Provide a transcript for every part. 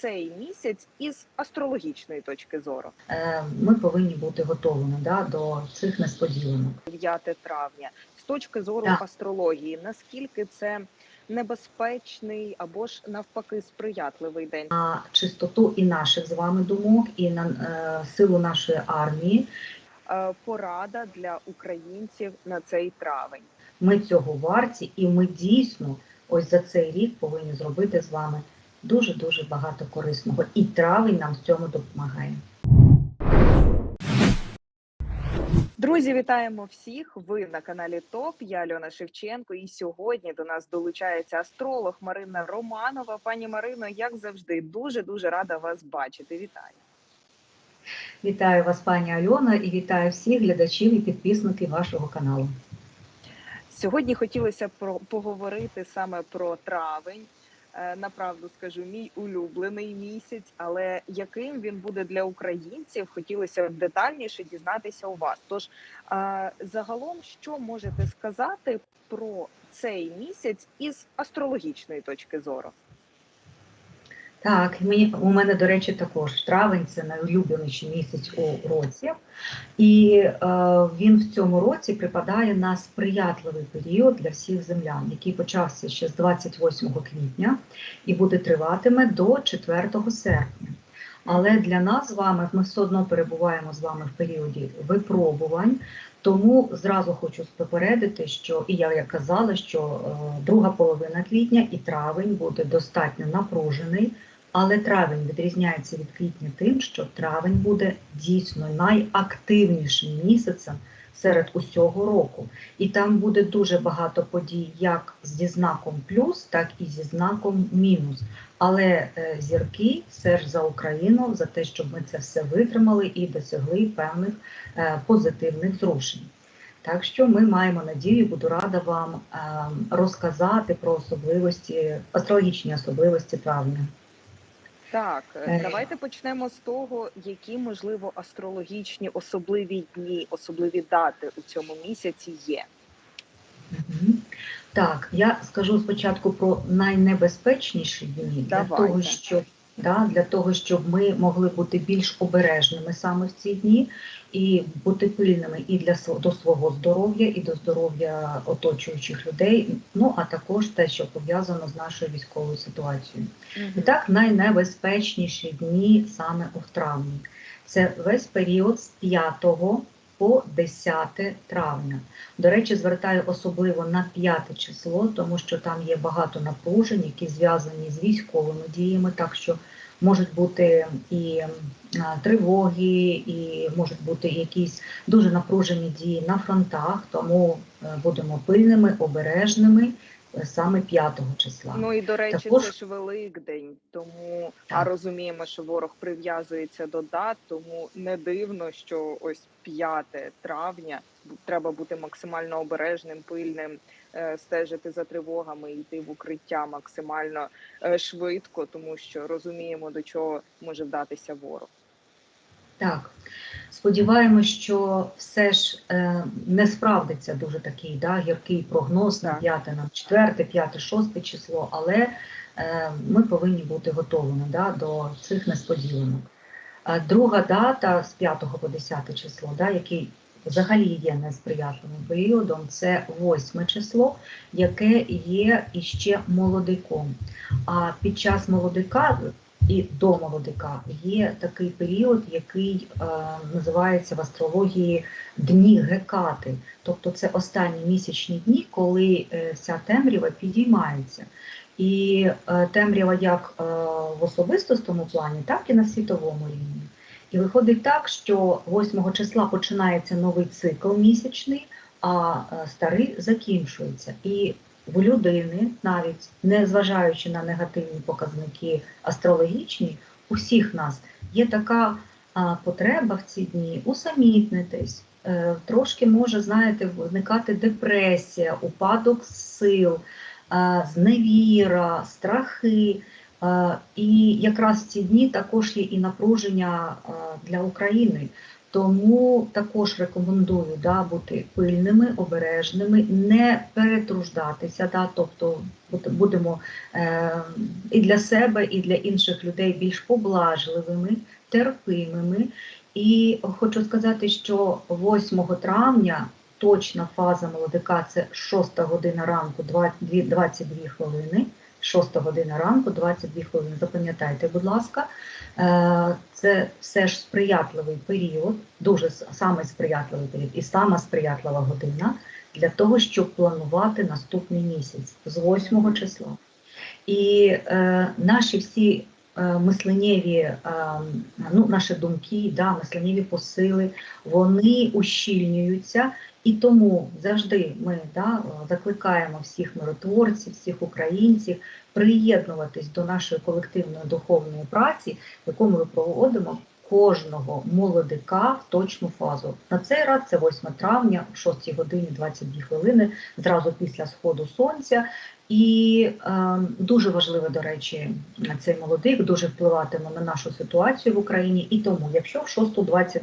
цей місяць із астрологічної точки зору. Е, Ми повинні бути готовими да, до цих несподіванок. 9 травня. З точки зору Так. астрології, наскільки це небезпечний або ж навпаки сприятливий день? На чистоту і наших з вами думок, і на е, силу нашої армії. Е, Порада для українців на цей травень. Ми цього варті, і ми дійсно ось за цей рік повинні зробити з вами дуже дуже багато корисного. І травень нам в цьому допомагає. Друзі, вітаємо всіх! Ви на каналі ТОП. Я Альона Шевченко. І сьогодні до нас долучається астролог Марина Романова. Пані Марино, як завжди, дуже дуже рада вас бачити. Вітаю! Вітаю вас, пані Альона, і вітаю всіх глядачів і підписників вашого каналу. Сьогодні хотілося про поговорити саме про травень. Е, Направду скажу, мій улюблений місяць, але яким він буде для українців, хотілося б детальніше дізнатися у вас. Тож е, загалом, що можете сказати про цей місяць із астрологічної точки зору? Так, мені у мене, до речі, також травень це найулюбленіший місяць у році, і е, він в цьому році припадає на сприятливий період для всіх землян, який почався ще з 28 квітня і буде триватиме до 4 серпня. Але для нас з вами ми все одно перебуваємо з вами в періоді випробувань. Тому зразу хочу попередити, що і я як казала, що е, друга половина квітня і травень буде достатньо напружений. Але травень відрізняється від квітня тим, що травень буде дійсно найактивнішим місяцем серед усього року. І там буде дуже багато подій, як зі знаком плюс, так і зі знаком мінус. Але е, зірки все ж за Україну, за те, щоб ми це все витримали і досягли певних е, позитивних зрушень. Так що ми маємо надію, буду рада вам е, розказати про особливості, астрологічні особливості травня. Так, е, Е. давайте почнемо з того, які можливо астрологічні особливі дні, особливі дати у цьому місяці є. Так, я скажу спочатку про найнебезпечніші дні для того, щоб да, для того, щоб ми могли бути більш обережними саме в ці дні і бути пильними і для до свого здоров'я, і до здоров'я оточуючих людей. Ну а також те, що пов'язано з нашою військовою ситуацією. І так, найнебезпечніші дні саме у травні. Це весь період з 5 по 10 травня. До речі, звертаю особливо на 5 число, тому що там є багато напружень, які зв'язані з військовими діями, так що можуть бути і тривоги, і можуть бути якісь дуже напружені дії на фронтах, тому е, будемо пильними, обережними саме 5 числа. Ну і до речі, Також- це ж Великдень, тому а розуміємо, що ворог прив'язується до дат, тому не дивно, що ось 5 травня треба бути максимально обережним, пильним, е, стежити за тривогами, йти в укриття максимально е, швидко, тому що розуміємо, до чого може вдатися ворог. Так, сподіваємось, що все ж е, не справдиться дуже такий да, гіркий прогноз на Так. 5, на 4, 5, 6 число, але е, ми повинні бути готовими да, до цих несподіванок. А друга дата з 5 по 10 число, да, який взагалі є несприятливим періодом, це 8 число, яке є іще молодиком. А під час молодика і до молодика є такий період, який е, називається в астрології дні гекати. Тобто це останні місячні дні, коли е, вся темрява підіймається. І е, темрява як е, в особистостому плані, так і на світовому рівні. І виходить так, що 8 числа починається новий цикл місячний, а е, старий закінчується. І в людини, навіть не зважаючи на негативні показники астрологічні, у всіх нас є така потреба в ці дні усамітнитись. Е, трошки може, знаєте, виникати депресія, упадок сил, зневіра, страхи. І якраз ці дні також є і напруження для України, Тому також рекомендую да, бути пильними, обережними, не перетруждатися, да, тобто будемо е, і для себе, і для інших людей більш поблажливими, терпимими. І хочу сказати, що 8 травня точна фаза молодика це 6 година ранку, 22 22 хвилини. 6 година ранку, 22 хвилини. Запам'ятайте, будь ласка, Е, це все ж сприятливий період, дуже саме сприятливий період і сама сприятлива година для того, щоб планувати наступний місяць з 8 числа. І е, наші всі е, мисленнєві, е, ну, наші думки, да, мисленнєві посили, вони ущільнюються, і тому завжди ми да, закликаємо всіх миротворців, всіх українців приєднуватись до нашої колективної духовної праці, яку ми проводимо кожного молодика в точну фазу. На цей раз це 8 травня, в 6 годині 22 хвилини, зразу після сходу сонця. І е, дуже важливо, до речі, цей молодик дуже впливатиме на нашу ситуацію в Україні. І тому, якщо в 6.22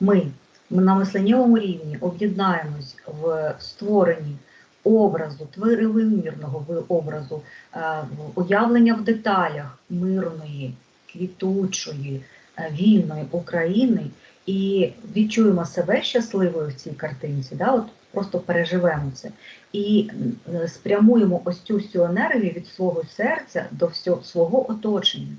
ми на мисленнєвому рівні об'єднаємось в створенні образу, тваривимірного ви- образу, е, уявлення в деталях мирної, квітучої, е, вільної України і відчуємо себе щасливою в цій картинці, да, от просто переживемо це і спрямуємо ось цю всю енергію від свого серця до всього свого оточення.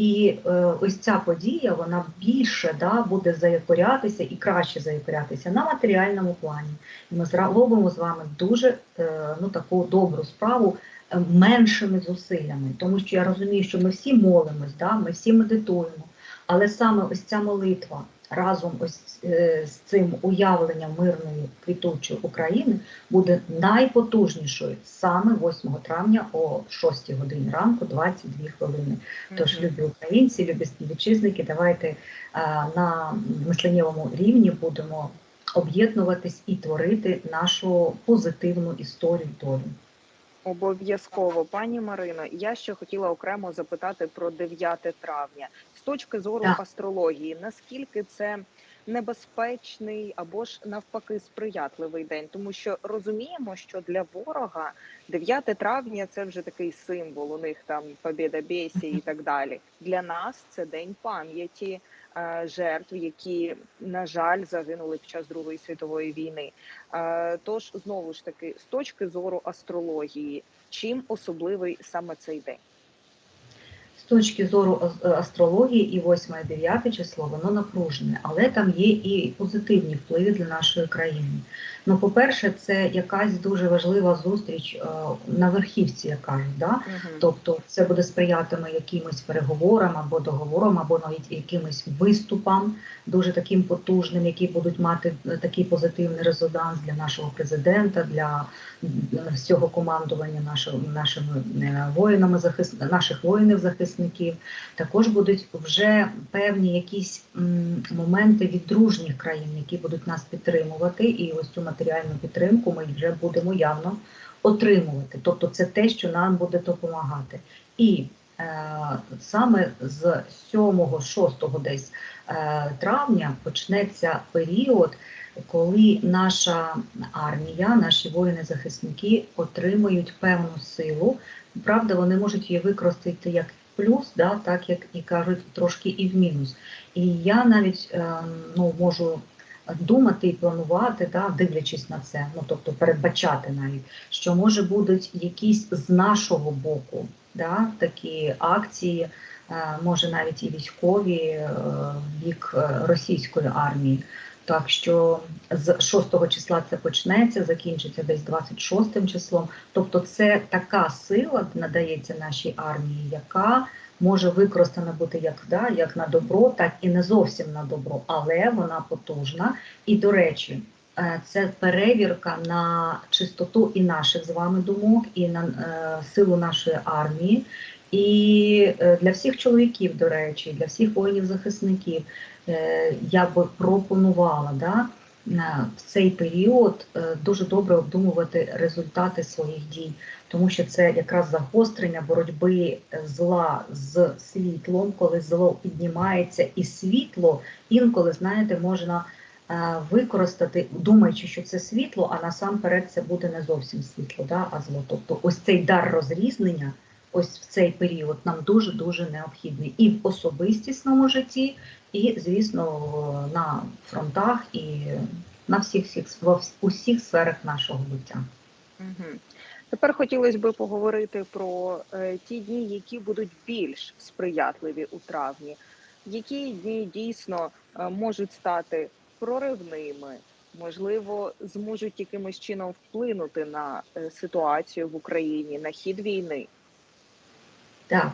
І е, ось ця подія вона більше да, буде заякорятися і краще заякорятися на матеріальному плані. І ми зробимо з вами дуже е, ну, таку добру справу е, меншими зусиллями, тому що я розумію, що ми всі молимось, да, ми всі медитуємо, але саме ось ця молитва разом ось е, з цим уявленням мирної квітучої України буде найпотужнішою саме 8 травня о 6 годині ранку, 22 хвилини. Тож, любі українці, любі співвітчизники, давайте на мисленнєвому рівні будемо об'єднуватись і творити нашу позитивну історію долю. Обов'язково, пані Марино. Я ще хотіла окремо запитати про 9 травня з точки зору Так. астрології. Наскільки це небезпечний або ж навпаки сприятливий день, тому що розуміємо, що для ворога 9 травня це вже такий символ. У них там побіда бєсі і так далі. Для нас це день пам'яті жертв, які на жаль загинули під час Другої світової війни. Е, Тож знову ж таки, з точки зору астрології, чим особливий саме цей день? З точки зору астрології, і 8 і 9 число воно напружене, але там є і позитивні впливи для нашої країни. Ну, по-перше, це якась дуже важлива зустріч е, на верхівці, як кажуть. Да? Мгм. Тобто це буде сприятиме якимось переговорам або договорам, або навіть якимось виступам, дуже таким потужним, які будуть мати е, такий позитивний резонанс для нашого президента, для е, всього командування нашого, нашими е, воїнами, захис... наших воїнів-захисників. Також будуть вже певні якісь м, моменти від дружніх країн, які будуть нас підтримувати, і ось цю матеріальну підтримку ми вже будемо явно отримувати. Тобто це те, що нам буде допомагати. І е, саме з 7-6 десь е, травня почнеться період, коли наша армія, наші воїни-захисники отримують певну силу. Правда, вони можуть її використати як плюс, да, так як і кажуть, трошки і в мінус. І я навіть е, ну, можу думати і планувати, да, дивлячись на це, ну тобто передбачати навіть, що може будуть якісь з нашого боку да, такі акції, е, може навіть і військові е, бік е, російської армії. Так що з 6 числа це почнеться, закінчиться десь 26 числом. Тобто, це така сила надається нашій армії, яка може використана бути як, да, як на добро, так і не зовсім на добро, але вона потужна. І, до речі, е, це перевірка на чистоту і наших з вами думок, і на е, силу нашої армії. І е, для всіх чоловіків, до речі, для всіх воїнів-захисників я би пропонувала да, в цей період е, дуже добре обдумувати результати своїх дій, тому що це якраз загострення боротьби зла з світлом, коли зло піднімається, і світло інколи, знаєте, можна е, використати, думаючи, що це світло, а насамперед це буде не зовсім світло, да, а зло. Тобто ось цей дар розрізнення. Ось в цей період нам дуже дуже необхідний і в особистісному житті, і, звісно, на фронтах і на всіх всіх усіх сферах нашого. Угу. Тепер хотілося б поговорити про е, ті дні, які будуть більш сприятливі у травні. Які дні дійсно е, можуть стати проривними, можливо, зможуть якимось чином вплинути на е, ситуацію в Україні, на хід війни. Так,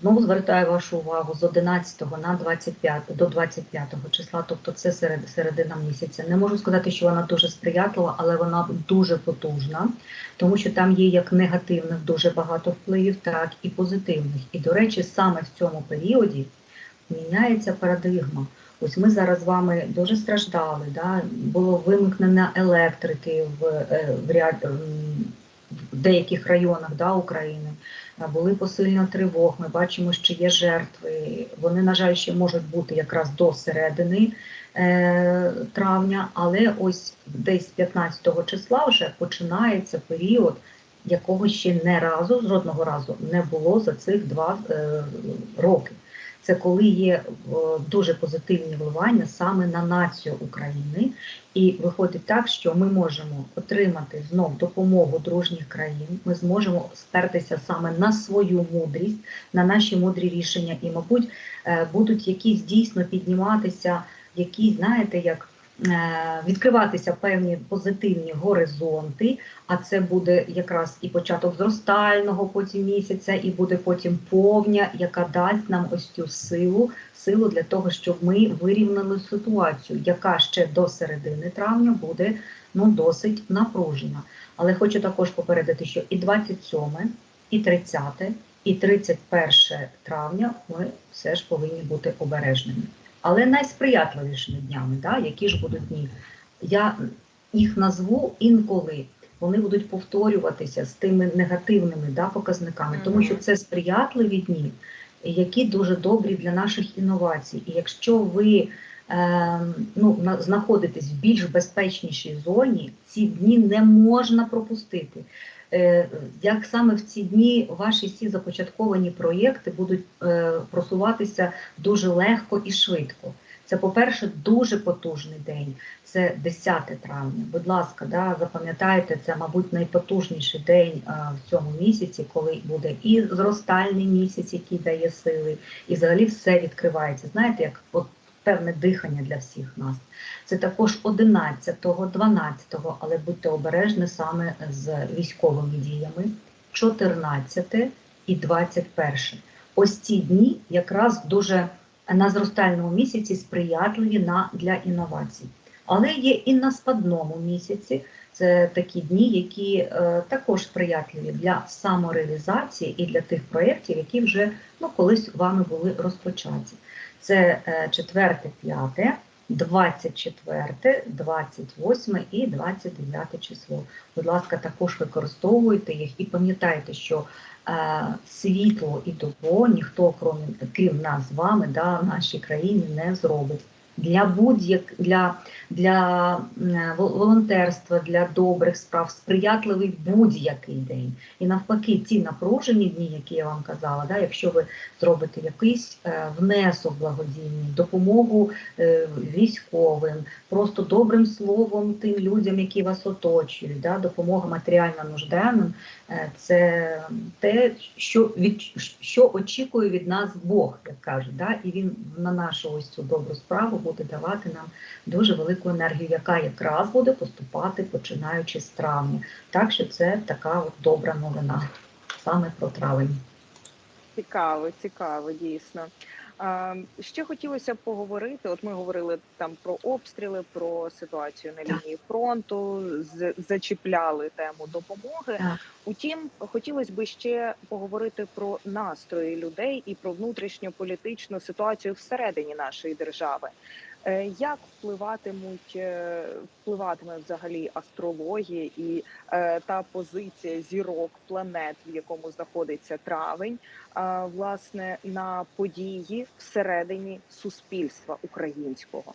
знову звертаю вашу увагу з 11 на 25 до 25 числа, тобто це серед, середина місяця. Не можу сказати, що вона дуже сприятлива, але вона дуже потужна, тому що там є як негативних дуже багато впливів, так і позитивних. І, до речі, саме в цьому періоді міняється парадигма. Ось ми зараз з вами дуже страждали, да? було вимкнення електрики в, е, в, ряд, в деяких районах да, України. Були посильно тривог. Ми бачимо, що є жертви. Вони, на жаль, ще можуть бути якраз до середини е, травня, але ось десь 15 числа вже починається період, якого ще не разу, жодного разу не було за цих два е, роки. Це коли є е, дуже позитивні вливання саме на націю України, і виходить так, що ми можемо отримати знов допомогу дружніх країн. Ми зможемо спертися саме на свою мудрість, на наші мудрі рішення, і, мабуть, е, будуть якісь дійсно підніматися, які, знаєте, як відкриватися певні позитивні горизонти. А це буде якраз і початок зростального потім місяця, і буде потім повня, яка дасть нам ось цю силу, силу для того, щоб ми вирівняли ситуацію, яка ще до середини травня буде ну досить напружена. Але хочу також попередити, що і 27, і 30, і 31 травня ми все ж повинні бути обережними. Але найсприятливішими днями, да, які ж будуть дні, я їх назву інколи. Вони будуть повторюватися з тими негативними да, показниками, тому що це сприятливі дні, які дуже добрі для наших інновацій. І якщо ви е, ну, знаходитесь в більш безпечнішій зоні, ці дні не можна пропустити. Е, як саме в ці дні ваші всі започатковані проєкти будуть е, просуватися дуже легко і швидко. Це, по-перше, дуже потужний день. Це 10 травня. Будь ласка, да, запам'ятайте, це, мабуть, найпотужніший день в цьому місяці, коли буде і зростальний місяць, який дає сили, і взагалі все відкривається. Знаєте, як от певне дихання для всіх нас. Це також 11-го, 12-го, але будьте обережні саме з військовими діями, 14 і 21. Ось ці дні якраз дуже на зростальному місяці сприятливі на, для інновацій. Але є і на спадному місяці. Це такі дні, які е, також сприятливі для самореалізації і для тих проєктів, які вже ну, колись вами були розпочаті. Це е, 4, 5, 24, 28 і 29 число. Будь ласка, також використовуйте їх і пам'ятайте, що е, світло і добро ніхто, крім, нас з вами, да, нашій країні не зробить. Для будь-як для, для е, волонтерства, для добрих справ сприятливий будь-який день. І навпаки, ці напружені дні, які я вам казала, да, якщо ви зробите якийсь е, внесок благодійний, допомогу е, військовим, просто добрим словом тим людям, які вас оточують, да, допомога матеріально нужденним, це те, що від що очікує від нас Бог, як кажуть, да, і він на нашу ось цю добру справу буде давати нам дуже велику енергію, яка якраз буде поступати починаючи з травня. Так що це така от добра новина саме про травень. Цікаво, цікаво, дійсно. Ще хотілося б поговорити. От ми говорили там про обстріли, про ситуацію на лінії фронту, зачіпляли тему допомоги. Утім, хотілося б ще поговорити про настрої людей і про внутрішньополітичну ситуацію всередині нашої держави. Е, Як впливатимуть е, впливатиме взагалі астрологія і е, та позиція зірок планет, в якому знаходиться травень, власне на події всередині суспільства українського?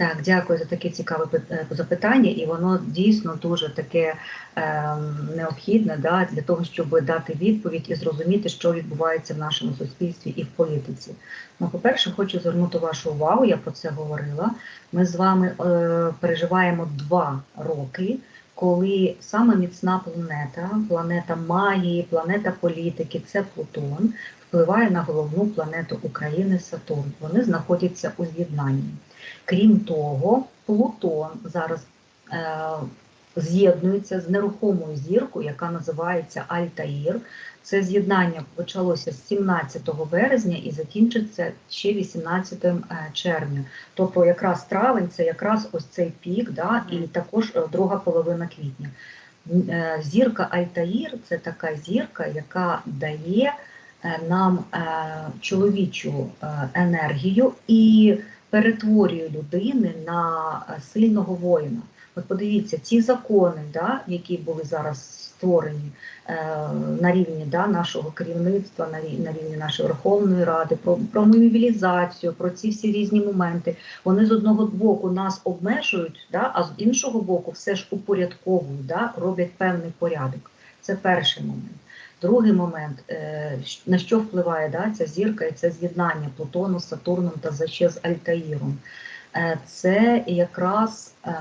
Так, дякую за таке цікаве е, запитання, і воно дійсно дуже таке е, необхідне да, для того, щоб дати відповідь і зрозуміти, що відбувається в нашому суспільстві і в політиці. Ну, по-перше, хочу звернути вашу увагу, я про це говорила. Ми з вами е, переживаємо два роки, коли саме міцна планета, планета магії, планета політики, це Плутон, впливає на головну планету України Сатурн. Вони знаходяться у з'єднанні. Крім того, Плутон зараз е, з'єднується з нерухомою зіркою, яка називається Альтаїр. Це з'єднання почалося з 17 березня і закінчиться ще 18 е, червня. Тобто, якраз травень це якраз ось цей пік, да, і також е, друга половина квітня. Е, Зірка Альтаїр це така зірка, яка дає нам чоловічу енергію і перетворює людини на сильного воїна. Подивіться, ці закони, да, які були зараз створені е, на рівні да, нашого керівництва, на рівні, на рівні нашої Верховної Ради, про, про мобілізацію, про ці всі різні моменти, вони з одного боку нас обмежують, да, а з іншого боку, все ж упорядковують, да, роблять певний порядок. Це перший момент. Другий момент, е, на що впливає да, ця зірка і це з'єднання Плутону, з Сатурном та ще з Альтаїром. Е, Це якраз ем,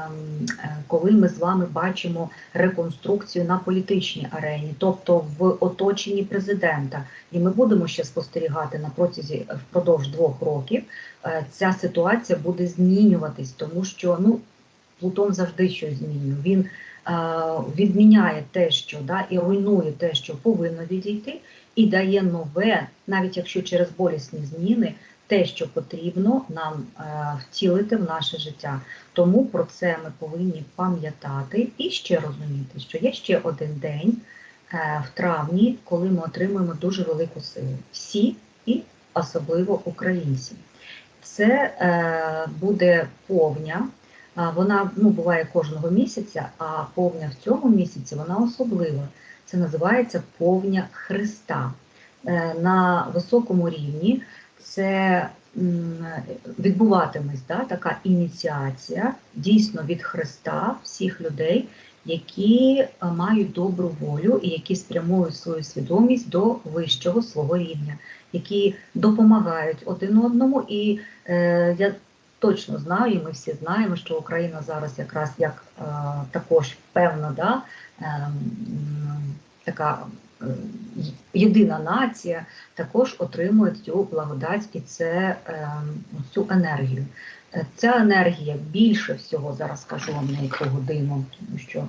е, коли ми з вами бачимо реконструкцію на політичній арені, тобто в оточенні президента, і ми будемо ще спостерігати на протязі впродовж двох років. е, Ця ситуація буде змінюватись, тому що ну Плутон завжди щось змінює. Він відміняє те, що да, і руйнує те, що повинно відійти, і дає нове, навіть якщо через болісні зміни, те, що потрібно нам е, втілити в наше життя. Тому про це ми повинні пам'ятати і ще розуміти, що є ще один день е, в травні, коли ми отримуємо дуже велику силу. Всі і особливо українці. Це е, буде повня. Вона ну, буває кожного місяця, а повня в цьому місяці вона особлива. Це називається повня Христа. На високому рівні це відбуватиметься да, така ініціація дійсно від Христа всіх людей, які е, мають добру волю і які спрямують свою свідомість до вищого свого рівня, які допомагають один одному. І е, я точно знаю, і ми всі знаємо, що Україна зараз якраз як е, також певна, да, е, така єдина нація, також отримує цю благодать і це, е, цю енергію. Е, Ця енергія більше всього зараз скажу вам на яку годину, тому що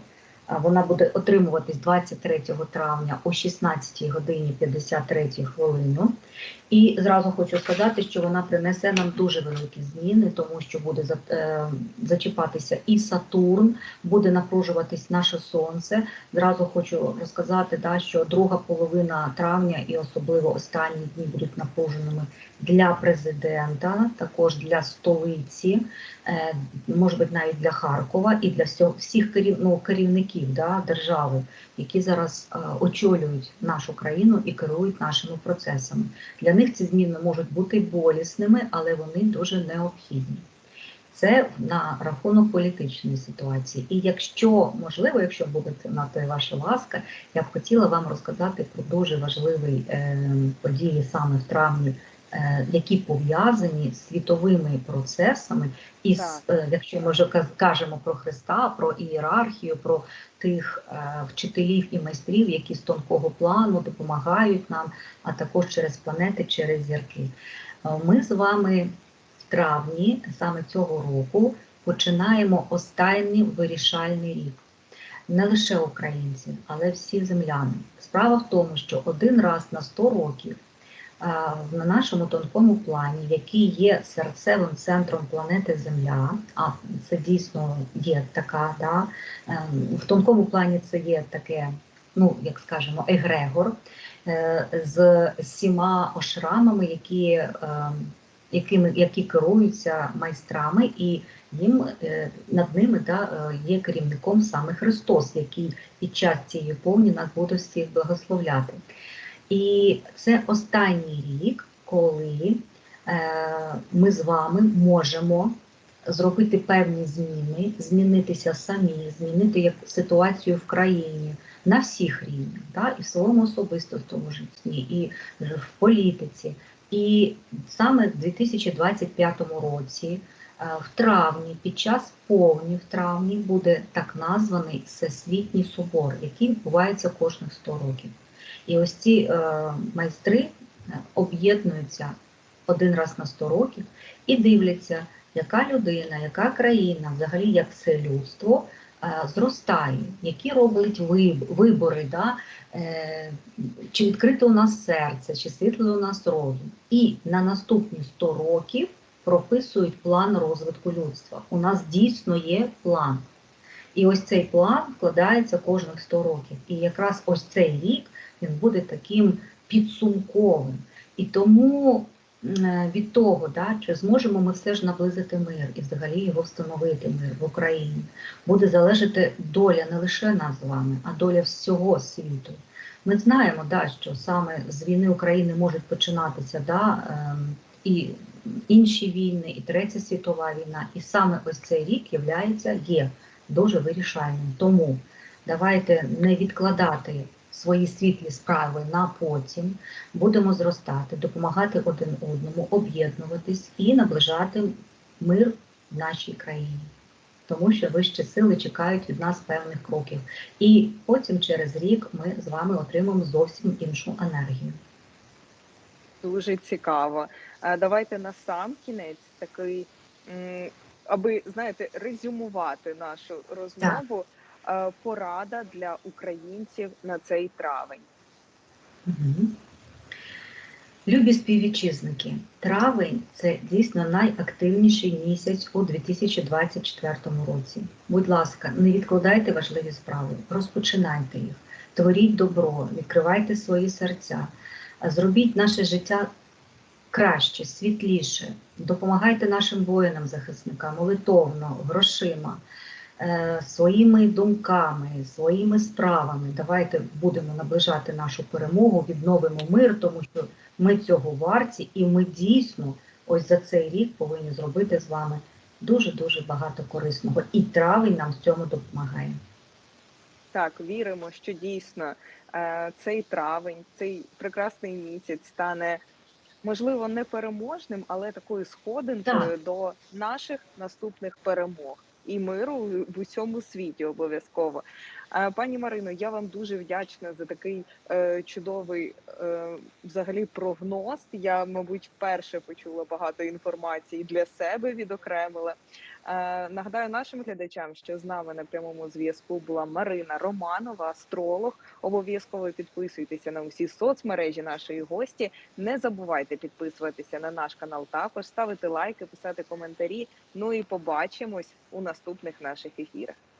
вона буде отримуватись 23 травня о 16 годині 53 хвилину. І зразу хочу сказати, що вона принесе нам дуже великі зміни, тому що буде е, зачіпатися і Сатурн, буде напружуватись наше сонце. Зразу хочу розказати, да, що друга половина травня і особливо останні дні будуть напруженими для президента, також для столиці, е, може бути навіть для Харкова і для всіх ну, керівників да, держави, які зараз е, очолюють нашу країну і керують нашими процесами. Для них ці зміни можуть бути болісними, але вони дуже необхідні. Це на рахунок політичної ситуації. І якщо можливо, якщо буде на те ваша ласка, я б хотіла вам розказати про дуже важливі е, події саме в травні, які пов'язані з світовими процесами, і з, е, якщо ми вже кажемо про Христа, про ієрархію, про тих е, вчителів і майстрів, які з тонкого плану допомагають нам, а також через планети, через зірки. Е, Ми з вами в травні саме цього року починаємо останній вирішальний рік. Не лише українці, але всі земляни. Справа в тому, що один раз на 100 років на нашому тонкому плані, який є серцевим центром планети Земля, а це дійсно є така, да, ем, в тонкому плані це є таке, ну як скажемо, егрегор е, з сіма ошрамами, які ем, якими, які керуються майстрами, і їм е, над ними да, е, є керівником саме Христос, який під час цієї повні нас буде всіх благословляти. І це останній рік, коли е, ми з вами можемо зробити певні зміни, змінитися самі, змінити ситуацію в країні на всіх рівнях, да, і в своєму особистому житті, і в політиці. І саме в 2025 році, е, в травні, під час повні в травні, буде так названий Всесвітній собор, який відбувається кожних 100 років. І ось ці е, майстри е, об'єднуються один раз на 100 років і дивляться, яка людина, яка країна, взагалі як все людство е, зростає, які роблять виб- вибори, да? чи відкрите у нас серце, чи світлий у нас розум. І на наступні 100 років прописують план розвитку людства. У нас дійсно є план. І ось цей план вкладається кожних 100 років. І якраз ось цей рік він буде таким підсумковим. І тому е, від того, да, чи зможемо ми все ж наблизити мир і взагалі його встановити мир в Україні, буде залежати доля не лише нас з вами, а доля всього світу. Ми знаємо, да, що саме з війни України можуть починатися да, ем, і інші війни, і Третя світова війна. І саме ось цей рік являється, є дуже вирішальним. Тому давайте не відкладати свої світлі справи на потім, будемо зростати, допомагати один одному, об'єднуватись і наближати мир в нашій країні. Тому що вищі сили чекають від нас певних кроків. І потім через рік ми з вами отримаємо зовсім іншу енергію. Дуже цікаво. Давайте на сам кінець такий, аби знаєте, резюмувати нашу розмову. е, Порада для українців на цей травень. Любі співвітчизники, травень це дійсно найактивніший місяць у 2024 році. Будь ласка, не відкладайте важливі справи, розпочинайте їх, творіть добро, відкривайте свої серця, зробіть наше життя краще, світліше, допомагайте нашим воїнам-захисникам молитовно, грошима. Е, Своїми думками, своїми справами давайте будемо наближати нашу перемогу, відновимо мир, тому що ми цього варті, і ми дійсно ось за цей рік повинні зробити з вами дуже дуже багато корисного. І травень нам в цьому допомагає. Так, віримо, що дійсно е, цей травень, цей прекрасний місяць стане можливо не переможним, але такою сходинкою до наших наступних перемог і миру в усьому світі обов'язково. Пані Марино, я вам дуже вдячна за такий е, чудовий е, взагалі прогноз. Я, мабуть, вперше почула багато інформації для себе відокремила. Е, нагадаю нашим глядачам, що з нами на прямому зв'язку була Марина Романова, астролог. Обов'язково підписуйтеся на усі соцмережі нашої гості. Не забувайте підписуватися на наш канал, також ставити лайки, писати коментарі. Ну і побачимось у наступних наших ефірах.